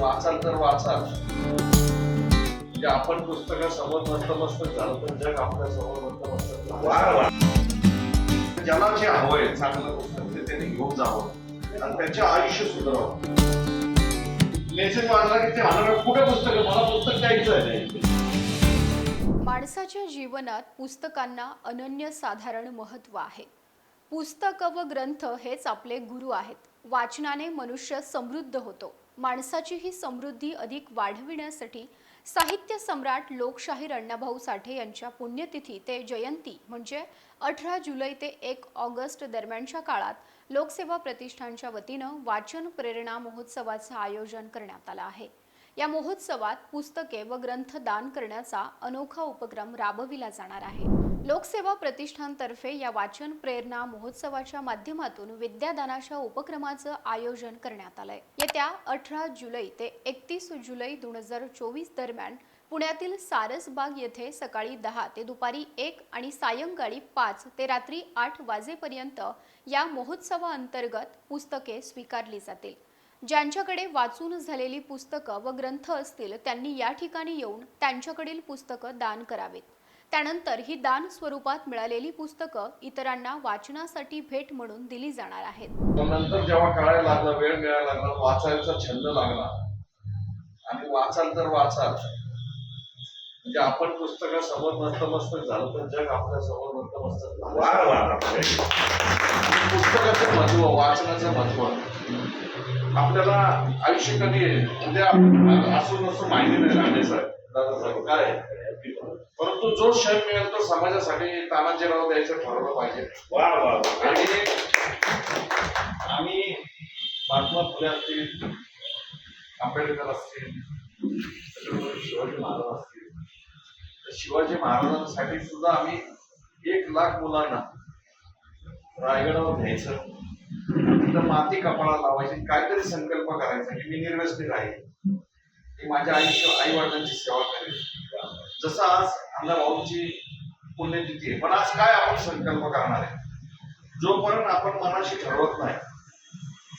वाचाल तर वाचाल. म्हणजे आपण पुस्तकं समोर नतमस्तक झालं तर जग आपल्यासमोर. वा वा. ज्याला जे हवंय चांगलं पुस्तक ते त्याने घेऊन जावं. आणि त्याचे आयुष्य सुधारावं. मेसेज वाचला की ते म्हणणार कुठे पुस्तक? मला पुस्तक द्यायचं आहे. माणसाच्या जीवनात पुस्तकांना अनन्यसाधारण महत्त्व आहे. पुस्तक व ग्रंथ हेच आपले गुरु आहेत. वाचनाने मनुष्य समृद्ध होतो. माणसाची ही समृद्धी अधिक वाढविण्यासाठी साहित्य सम्राट लोकशाहीर अण्णाभाऊ साठे यांच्या पुण्यतिथी ते जयंती म्हणजे अठरा जुलै ते एक ऑगस्ट दरम्यानच्या काळात लोकसेवा प्रतिष्ठानच्या वतीनं वाचन प्रेरणा महोत्सवाचं आयोजन करण्यात आलं आहे. या महोत्सवात पुस्तके व ग्रंथ दान करण्याचा अनोखा उपक्रम राबविला जाणार आहे. लोकसेवा प्रतिष्ठानतर्फे या वाचन प्रेरणा महोत्सवाच्या माध्यमातून विद्यादानाच्या उपक्रमाचं आयोजन करण्यात आलंय. येत्या अठरा जुलै ते एकतीस जुलै दोन हजार चोवीस दरम्यान पुण्यातील सारसबाग येथे सकाळी दहा ते दुपारी एक आणि सायंकाळी पाच ते रात्री आठ वाजेपर्यंत या महोत्सवाअंतर्गत पुस्तके स्वीकारली जातील. ज्यांच्याकडे वाचून झालेली पुस्तकं व ग्रंथ असतील त्यांनी या ठिकाणी येऊन त्यांच्याकडील पुस्तकं दान करावीत. त्यानंतर ही दान स्वरूपात मिळालेली पुस्तकं इतरांना वाचनासाठी भेट म्हणून दिली जाणार आहेत. नंतर जेव्हा कळायला लागलं वेळ मिळायला लागला वाचायचा छंद लागला. आणि वाचाल तर वाचाल. म्हणजे आपण पुस्तकं समोर नतमस्तक झालं तर जग आपल्यासमोर नतमस्तक वा आणि पुस्तकाचं महत्त्व वाचनाचं महत्त्व. आपल्याला आयुष्य कधी आहे? उद्या असं नसं माहिती नाही राहण्याचं दादासाहेब काय? परंतु जो क्षण मिळेल तो समाजासाठी तानाजीराव द्यायचं ठरवलं पाहिजे. वा वा आणि आम्ही महात्मा फुले असतील आंबेडकर असतील शिवाजी महाराज असतील तर शिवाजी महाराजांसाठी सुद्धा आम्ही एक लाख मुलांना रायगडावर घ्यायचं तिथं माती कपाळाला लावायची काहीतरी संकल्प करायचा की मी निर्व्यसनी राहील की माझ्या आयुष्य आई वडिलांची सेवा करेल. जसं आज अण्णा भाऊची पुण्यतिथी आहे पण आज काय आपण संकल्प करणार आहे? जोपर्यंत आपण मनाशी ठरवत नाही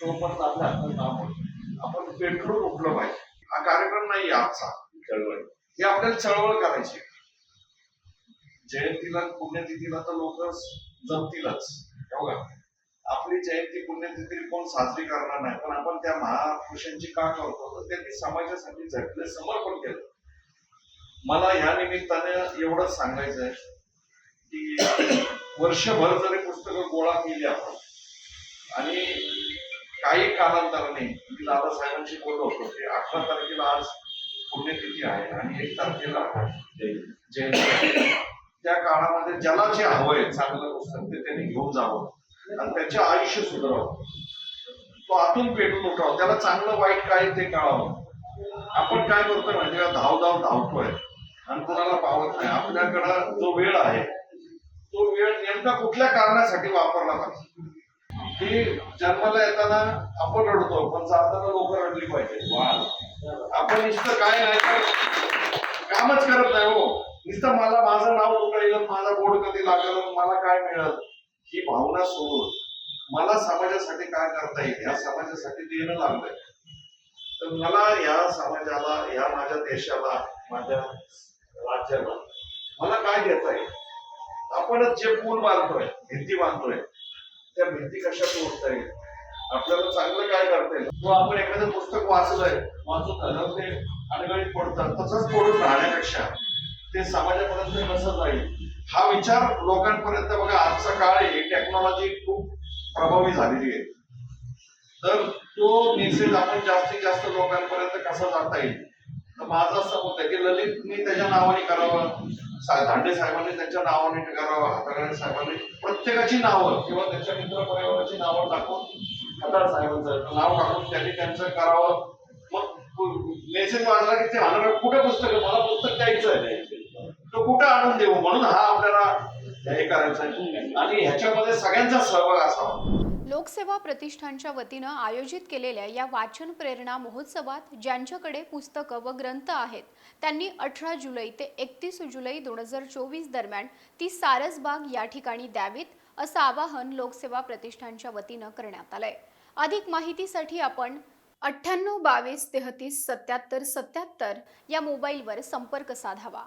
तोपर्यंत आपल्या हातात काम होत. आपण पेट्रोल उठलं पाहिजे. हा कार्यक्रम नाही आहे आजचा. चळवळ. हे आपल्याला चळवळ करायची आहे. जयंतीला पुण्यतिथीला तर लोक जमतीलच. हो का आपली जयंती पुण्यतिथी कोण साजरी करणार नाही पण आपण त्या महापुरुषांची का करतो? तर त्यांनी समाजासाठी झटले समर्पण केलं. मला ह्या निमित्ताने एवढंच सांगायचं आहे की वर्षभर जरी पुस्तकं गोळा केली आपण आणि काही कालांतराने मी दादासाहेबांशी बोललो होतो की अठरा तारखेला आज पुण्यतिथी आहे आणि एक तारखेला जयंती त्या काळामध्ये ज्याला जे हवंय चांगलं पुस्तक ते त्यांनी घेऊन जावं. आणि त्याचे आयुष्य सुधारावं. तो आतून पेटून उठावं. त्याला चांगलं वाईट काय ते कळावं. आपण काय करतोय म्हणजे धाव धाव धावतोय. आणि कोणाला पावत नाही. आपल्याकडं जो वेळ आहे तो वेळ नेमका कुठल्या कारणासाठी वापरला पाहिजे? की जन्माला येताना आपण रडतो पण जाताना लोक रडली पाहिजे. आपण नुसतं काय नाही तर कामच करत नाही हो. नुसतं मला माझं नाव कुठं माझा बोर्ड कधी लागेल मला काय मिळत ही भावना सोडून मला समाजासाठी काय करता येईल? या समाजासाठी देणं लागलंय. तर मला या समाजाला या माझ्या देशाला माझ्या राज्याला मला काय देता येईल? आपणच जे पूल बांधतोय भिंती बांधतोय त्या भिंती कशा तोडता येईल? आपल्याला चांगलं काय करता येईल? तो आपण एखादं पुस्तक वाचलंय वाचून झालं ते अडगळीत पडतात तसंच पडून राहण्यापेक्षा ते समाजापर्यंत कसं जाईल? हा विचार लोकांपर्यंत बघा आजचा काळ आहे. टेक्नॉलॉजी खूप प्रभावी झालेली आहे. तर तो मेसेज आपण जास्तीत जास्त लोकांपर्यंत कसा जाता येईल? तर माझा असं मत आहे की ललितनी त्याच्या नावाने करावं धांडे साहेबांनी त्यांच्या नावाने करावं हातागणे साहेबांनी प्रत्येकाची नावं किंवा त्यांच्या मित्र परिवाराची नावं टाकून खताळ साहेबांचं नाव टाकून त्यांनी त्यांचं करावं. मग मेसेज वाचला की ते म्हणणार कुठे पुस्तक? आहे? मला पुस्तक द्यायचं आहे तो कुठं आणून देऊ? म्हणून हा आपल्याला हे करायचं आणि ह्याच्यामध्ये सगळ्यांचा सहभाग असावा. लोकसेवा प्रतिष्ठानच्या वतीनं आयोजित केलेल्या या वाचन प्रेरणा महोत्सवात ज्यांच्याकडे पुस्तकं व ग्रंथ आहेत त्यांनी अठरा जुलै ते एकतीस जुलै दोन हजार चोवीस दरम्यान ती सारसबाग या ठिकाणी द्यावीत असं आवाहन लोकसेवा प्रतिष्ठानच्या वतीनं करण्यात आलंय. अधिक माहितीसाठी आपण अठ्ठ्याण्णव बावीस तेहतीस सत्याहत्तर सत्याहत्तर या मोबाईलवर संपर्क साधावा.